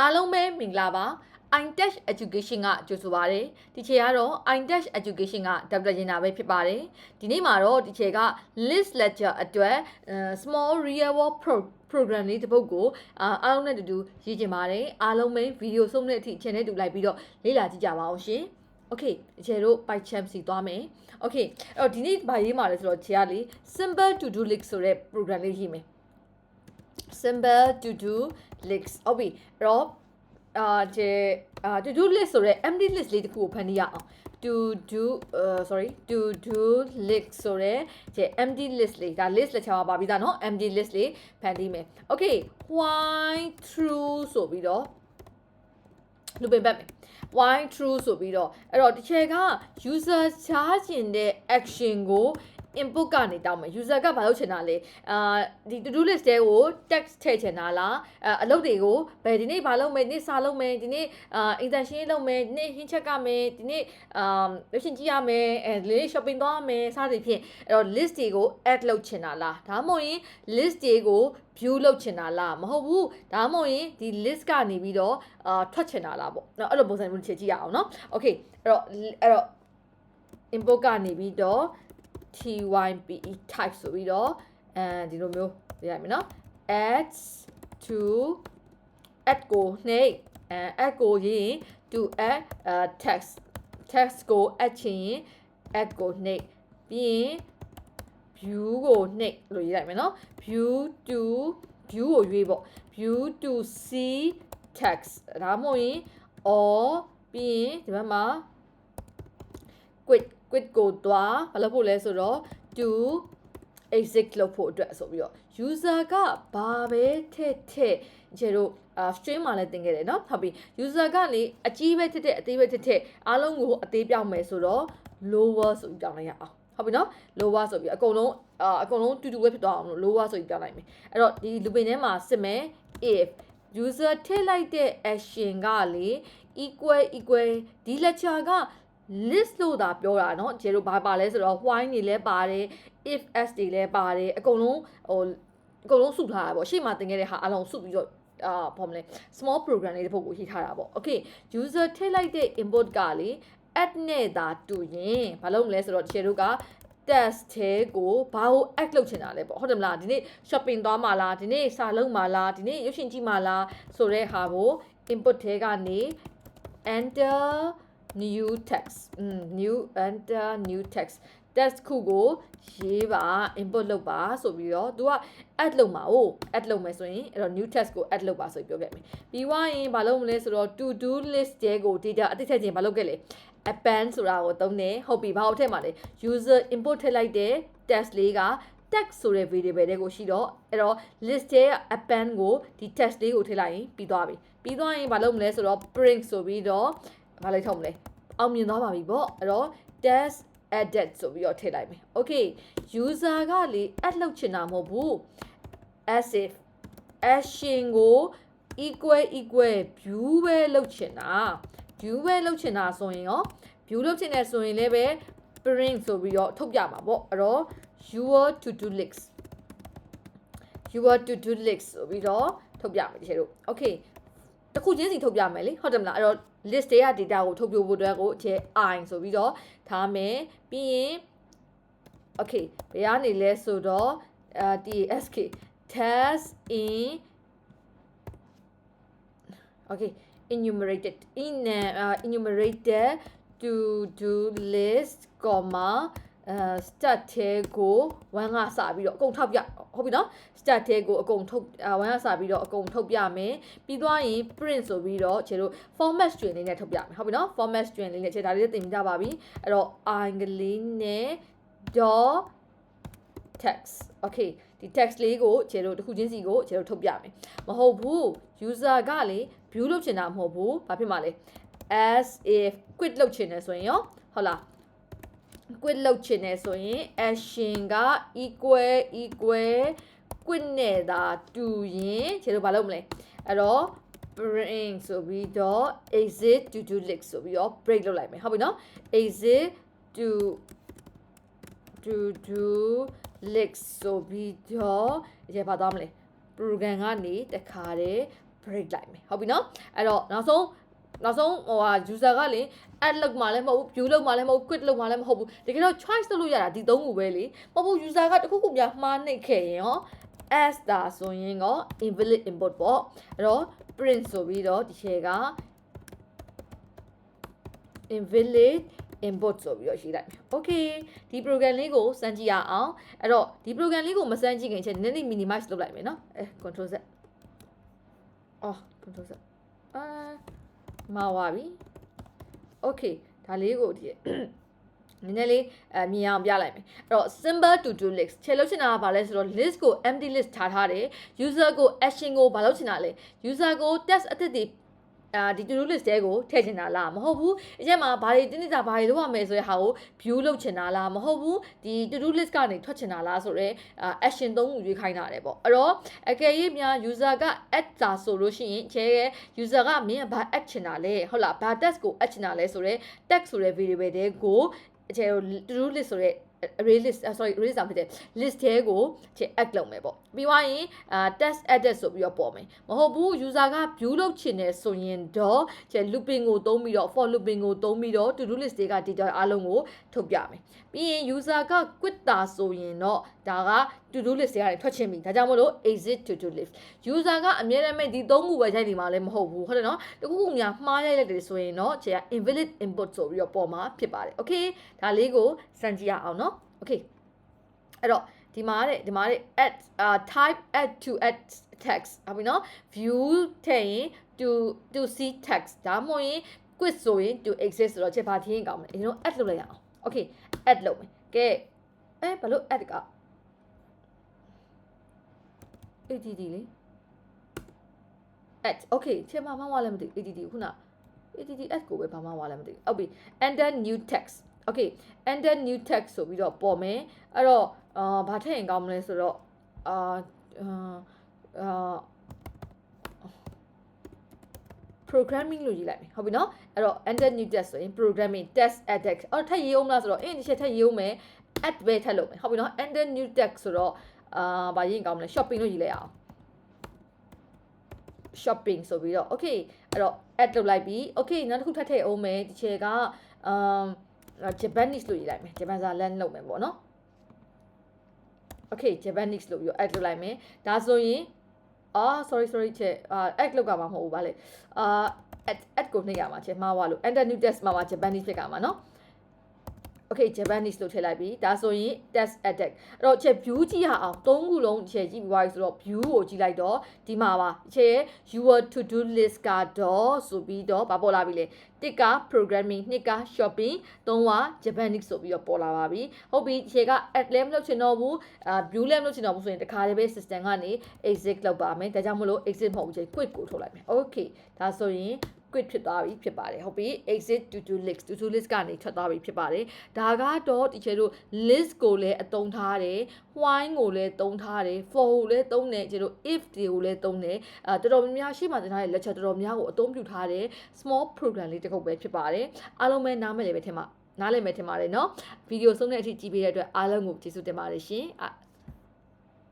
အားလုံးပဲမင်္ဂလာပါ iTech Education ကကြိုဆိုပါရစေဒီချေကတော့ iTech Education ကဒေါက်တာဂျင်နာပဲဖြစ်ပါတယ်ဒီနေ့မှာတော့ဒီချေက list lecture အတွက် small real world pro program လေးတစ်ပုဒ်ကိုအားအားလုံးနဲ့တူတူရေးချင်ပါတယ်အားလုံးပဲဗီဒီယိုဆုံးတဲ့အထိ channel တူလိုက်ပြီးတော့လေ့လာကြည့်ကြပါအောင်ရှင် Okay ဒီချေတို့ by chance စီသွားမယ် Okay အဲ့တော့ဒီနေ့ဗာရေးမှာလဲဆိုတော့ချေကလေ simple to do list ဆိုတဲ့ program လေးရေးမယ် simple to do list ဟုတ်ပြီအဲ့တော့အာဒီအာ to do list ဆိုရဲ empty list လေးတစ်ခုကိုဖန်တီးရအောင် to do uh sorry to do list ဆိုရဲဒီ empty list လေးဒါ list လက်ချောင်းပါပြီးသားเนาะ empty list လေးဖန်တီးမယ် okay why true ဆိုပြီးတော့လူပင်ပတ်မယ် why true ဆိုပြီးတော့အဲ့တော့တစ်ချက်က user ချားကျင်တဲ့ action ကို input ကနေတောင်းမယ် user ကဘာလုပ်ချင်တာလဲအာဒီ to do list တဲကို text ထည့်ချင်တာလားအအလုပ်တွေကိုဘယ်ဒီနေ့ဘာလုပ်မယ်ဒီနေ့စာလုပ်မယ်ဒီနေ့အာ intention လုပ်မယ်ဒီနေ့ဟင်းချက်ကမယ်ဒီနေ့အာရုပ်ရှင်ကြည့်ရမယ်အဲဒီနေ့ shopping သွားမယ်စသဖြင့်အဲ့တော့ list တွေကို add လုပ်ချင်တာလားဒါမှမဟုတ်ရင် list တွေကို view လုပ်ချင်တာလားမဟုတ်ဘူးဒါမှမဟုတ်ရင်ဒီ list ကနေပြီးတော့အာထွက်ချင်တာလားပေါ့နော်အဲ့လိုပုံစံမျိုးချိန်ကြည့်ရအောင်နော် okay အဲ့တော့အဲ့တော့ input ကနေပြီးတော့ type type ဆိုပြီးတော့အဲဒီလိုမျိုးပြရမယ်နော် add to add ကိုနှိပ်အဲ add ကိုရင် to add uh, text text ကို add ချင်ရင် add ကိုနှိပ်ပြီးရင် view ကိုနှိပ်လို့ရေးလိုက်မယ်နော် view to view ကိုရွေးပေါ့ view to see text ဒါမှမဟုတ်ရင် or ပြီးရင်ဒီဘက်မှာ quit quit ကိုတွားဘာလုပ်ဖို့လဲဆိုတော့ to exit လုပ်ဖို့အတွက်ဆိုပြီးတော့ user ကဘာပဲထည့်ထည့်ကျဲတို့အာ stream မှာလည်းတင်ခဲ့တယ်เนาะဟုတ်ပြီ user ကလေအကြီးပဲထည့်ထည့်အသေးပဲထည့်ထည့်အားလုံးကိုအသေးပြောင်းမယ်ဆိုတော့ lower ဆိုပြီးပြောင်းလိုက်ရအောင်ဟုတ်ပြီနော် lower ဆိုပြီးအကုန်လုံးအာအကုန်လုံးတူတူပဲဖြစ်သွားအောင်လို့ lower ဆိုပြီးပြောင်းလိုက်မယ်အဲ့တော့ဒီ looping ထဲမှာစစ်မယ် if user ထည့်လိုက်တဲ့ action ကလေ equal equal ဒီ lecture က list လို့သာပြောတာเนาะကျေတို့ဘာပါလဲဆိုတော့ while နေလဲပါတယ် if s တွေလဲပါတယ်အကုန်လုံးဟိုအကုန်လုံးစုထားတာပေါ့ရှေ့မှာသင်ခဲ့တဲ့ဟာအလုံးစုပြီးတော့အာဘာမလဲ small program လေးတစ်ပုဒ်ကိုရေးထားတာပေါ့ okay user ထည့်လိုက်တဲ့ input ကလေ add နဲ့သာတူရင်ဘာလုပ်မလဲဆိုတော့ကျေတို့က test သေးကိုဘာကို add လုပ်ချင်တာလဲပေါ့ဟုတ်တယ်မလားဒီနေ့ shopping သွားမှာလားဒီနေ့စာလုပ်မှာလားဒီနေ့ရုပ်ရှင်ကြည့်မှာလားဆိုတဲ့ဟာကို input သေးကနေ enter new text อืม new enter new text text ခုကိုရေးပါ input လုပ်ပါဆိုပြီးတော့ तू က add လုပ်မှာ哦 add လုပ်မယ်ဆိုရင်အဲ့တော့ new text ကို add လုပ်ပါဆိုပြီးပြောခဲ့မယ်ပြီးွားရင်ဘာလုပ်မလဲဆိုတော့ to do list တဲကို data အတိတ်ထည့်ခြင်းဘာလုပ်ခဲ့လဲ append ဆိုတာကိုသုံးတယ်ဟုတ်ပြီဘာလို့ထည့်မှာလဲ user input ထည့်လိုက်တဲ့ text လေးက text ဆိုတဲ့ variable တွေကိုရှိတော့အဲ့တော့ list ရဲ့ append ကိုဒီ text လေးကိုထည့်လိုက်ရင်ပြီးသွားပြီပြီးသွားရင်ဘာလုပ်မလဲဆိုတော့ print ဆိုပြီးတော့ ဘာလိုက်ထုတ်မလဲအောင်မြင်သွားပါပြီပေါ့အဲ့တော့ test edit ဆိုပြီးတော့ထည့်လိုက်မယ် okay user ကလေ add လုပ်ချင်တာမဟုတ်ဘူး as if action ကို equal equal view ပဲလုပ်ချင်တာ view ပဲလုပ်ချင်တာဆိုရင်ရော view လုပ်ချင်တယ်ဆိုရင်လည်းပဲ print ဆိုပြီးတော့ထုတ်ပြမှာပေါ့အဲ့တော့ your to do list your to do list ဆိုပြီးတော့ထုတ်ပြမယ်တကယ်လို့ okay တခုချင်းစီထုတ်ပြမယ်လေဟုတ်တယ်မလားအဲ့တော့ list တွေက data ကိုထုတ်ပြဖို့အတွက်ကိုအချက် i ဆိုပြီးတော့ထားမယ်ပြီးရင် okay ဘယ်ကနေလဲဆိုတော့အာ tsk test in okay enumerated in uh, enumerated to do list comma uh, start သေးကို1ကစပြီးတော့အကုန်ထောက်ပြဟုတ်ပြီနော် start သေးကိုအကုန်ထုတ်1ကစပြီးတော့အကုန်ထုတ်ပြမယ်ပြီးသွားရင် print ဆိုပြီးတော့ခြေတို့ format string လေးနဲ့ထုတ်ပြမယ်ဟုတ်ပြီနော် format string လေးနဲ့ခြေဒါလေးသင်ကြပါပြီအဲ့တော့ i ကလေးနဲ့ dot text okay ဒီ text လေးကိုခြေတို့တစ်ခုချင်းစီကိုခြေတို့ထုတ်ပြမယ်မဟုတ်ဘူး user ကလေ view လုပ်ချင်တာမဟုတ်ဘူးဘာဖြစ်မှာလဲ as if quit လုပ်ချင်တယ်ဆိုရင်ရောဟုတ်လား quit လုပ်ချင်တယ်ဆိုရင် action က equal equal quit နဲ့သာတူရင်ခြေတို့ဘာလုပ်မလဲအဲ့တော့ bring ဆိုပြီးတော့ exit to do list ဆိုပြီးတော့ break လုပ်လိုက်မယ်ဟုတ်ပြီနော် exit to to do list ဆိုပြီးတော့ဒီဘာသွားမလဲ program ကနေတခါတည်း break လိုက်မယ်ဟုတ်ပြီနော်အဲ့တော့နောက်ဆုံး နောက်ဆုံးဟိုဟာ user ကလေ add လုပ်မှလည်းမဟုတ်ဘူး view လုပ်မှလည်းမဟုတ်ဘူး quit လုပ်မှလည်းမဟုတ်ဘူးတကယ်တော့ choice လုပ်လို့ရတာဒီသုံးခုပဲလေမဟုတ်ဘူး user ကတခုခုများမှားနှိပ်ခဲ့ရင်ရော as ဒါဆိုရင်ရော invalid input ပေါ့အဲ့တော့ print ဆိုပြီးတော့ဒီချေက invalid input ဆိုပြီးတော့ရေးလိုက်မယ် okay ဒီ program လေးကိုစမ်းကြည့်ရအောင်အဲ့တော့ဒီ program လေးကိုမစမ်းကြည့်ခင်ချက်နည်းနည်း minimize လုပ်လိုက်မယ်နော်အဲ control z အော် control z အာ မှားသွားပြီ okay ဒါလေးကိုဒီနည်းနည်းလေးအမြင်အောင်ပြလိုက်မယ်အဲ့တော့ symbol to do list ခြေလို့ချင်တာကဘာလဲဆိုတော့ list ကို empty list ထားထားတယ် user ကို action ကိုဘာလုပ်ချင်တာလဲ user ကို test အသစ်တွေ အာဒီ to do list တဲကိုထည့်ချင်တာလားမဟုတ်ဘူးအကျက်မှာဘာတွေတင်းတင်းကြဘာတွေလုပ်ရမယ်ဆိုတဲ့ဟာကို view လုပ်ချင်တာလားမဟုတ်ဘူးဒီ to do list ကနေထွက်ချင်တာလားဆိုတော့ action သုံးခုရွေးခိုင်းတာတယ်ပေါ့အဲ့တော့အကယ်၍များ user က add တာဆိုလို့ရှိရင်ခြေရဲ့ user ကမင်းကဘာ add ချင်တာလဲဟုတ်လားဘာ test ကို add ချင်တာလဲဆိုတော့ text ဆိုတဲ့ variable တဲကိုအခြေ to do list ဆိုတဲ့ array list uh, sorry array ဆောင်ဖြစ်တဲ့ list ထဲကိုခြေ add လုပ်မယ်ပေါ့ပြီးသွားရင်အာ test edit ဆိုပြီးတော့ပေါ်မယ်မဟုတ်ဘူး user က view လုပ်ချင်တယ်ဆိုရင်တော့ခြေ looping ကိုသုံးပြီးတော့ for looping ကိုသုံးပြီးတော့ to do list တွေက data အားလုံးကိုထုတ်ပြမယ်ပြီးရင် user က quit တာဆိုရင်တော့ဒါက to do list တွေကနေထွက်ချင်ပြီဒါကြောင့်မလို့ exit to do list user ကအမြဲတမ်းမဲ့ဒီသုံးခုပဲရိုက်နေမှာလည်းမဟုတ်ဘူးဟုတ်တယ်နော်တခုခုများမှားရိုက်လိုက်တယ်ဆိုရင်တော့ခြေက invalid input ဆိုပြီးတော့ပေါ်မှာဖြစ်ပါတယ် okay ဒါလေးကိုစမ်းကြည့်ရအောင်နော် okay အဲ့တော့ဒီမှာတဲ့ဒီမှာတဲ့ add uh, type add to add text ဟုတ်ပြီနော် view ထည့်ရင် to to see text ဒါမှမဟုတ်ရင် quiz ဆိုရင် to exist ဆိုတော့ချက်ပါထင်းရင်ကောင်းမယ်ဒီတော့ add လုပ်လိုက်ရအောင် okay add လုပ်မယ်ကဲအဲဘာလို့ add က add လေ add okay ချက်မမမလည်းမသိ add ခုန add add ကိုပဲဘာမှမလည်းမသိဟုတ်ပြီ enter new text okay enter new text ဆိုပြီးတော့ပေါ်မယ်အဲ့တော့အာဘာထည့်ရင်ကောင်းမလဲဆိုတော့အာအာ programming လို့ရေးလိုက်မယ်ဟုတ်ပြီနော်အဲ့တော့ enter new text ဆိုရင် programming test edX အော်ထပ်ရေးအောင်လားဆိုတော့အင်းဒီချက်ထပ်ရေးအောင်မယ် add ပဲထပ်လုပ်မယ်ဟုတ်ပြီနော် enter new text ဆိုတော့အာဘာရေးရင်ကောင်းမလဲ shopping လို့ရေးလိုက်အောင် shopping ဆိုပြီးတော့ okay အဲ့တော့ add လုပ်လိုက်ပြီ okay နောက်တစ်ခုထပ်ထည့်အောင်မယ်ဒီချက်က um Japanese လို့ရေးလိုက်မယ် Japan စာ land လုပ်မယ်ပေါ့နော် okay Japanese လို့ပြီးတော့ add လုပ်လိုက်မယ်ဒါဆိုရင်အာ sorry sorry ချက်အာ add လောက်ကမှာမဟုတ်ဘူးဗာလေအာ add add ကိုနှိပ်ရမှာချက်မှားသွားလို့ enter new text မှာမှာ Japanese ဖြစ်ကမှာနော် okay Japanese လို့ထည့်လိုက်ပြီဒါဆိုရင် test attack အဲ့တော့ချက် view ကြည့်ရအောင်သုံးခုလုံးချက်ကြည့်ပြီးသွားပြီဆိုတော့ view ကိုကြည့်လိုက်တော့ဒီမှာပါချက် your to do list ကတော့ဆိုပြီးတော့ဗာပေါ်လာပြီလေတစ်က programming နှစ်က shopping သုံးက Japanese ဆိုပြီးတော့ပေါ်လာပါပြီဟုတ်ပြီချက်က add လည်းမလုပ်ချင်တော့ဘူးအာ view လည်းမလုပ်ချင်တော့ဘူးဆိုရင်တခါတည်းပဲ system ကနေ exit လုပ်ပါမယ်ဒါကြောင့်မလို့ exit မဟုတ်ဘူးချက် quit ကိုထုတ်လိုက်မယ် okay ဒါဆိုရင် quit ဖြစ်သွားပြီဖြစ်ပါတယ်ဟုတ်ပြီ exit to do list to do list ကနေထွက်သွားပြီဖြစ်ပါတယ်ဒါကတော့ဒီချေတို့ list ကိုလည်းအသုံးထားတယ် while ကိုလည်းသုံးထားတယ် for ကိုလည်းသုံးတယ်ချေတို့ if တွေကိုလည်းသုံးတယ်အဲတော်တော်များများရှေ့မှာသင်ထားတဲ့ lecture တော်တော်များကိုအသုံးပြုထားတဲ့ small program လေးတစ်ခုပဲဖြစ်ပါတယ်အားလုံးပဲနားမလည်ပဲထင်ပါနားလည်မယ်ထင်ပါတယ်เนาะဗီဒီယိုဆုံးတဲ့အထိကြည့်ပေးတဲ့အတွက်အားလုံးကိုကျေးဇူးတင်ပါတယ်ရှင်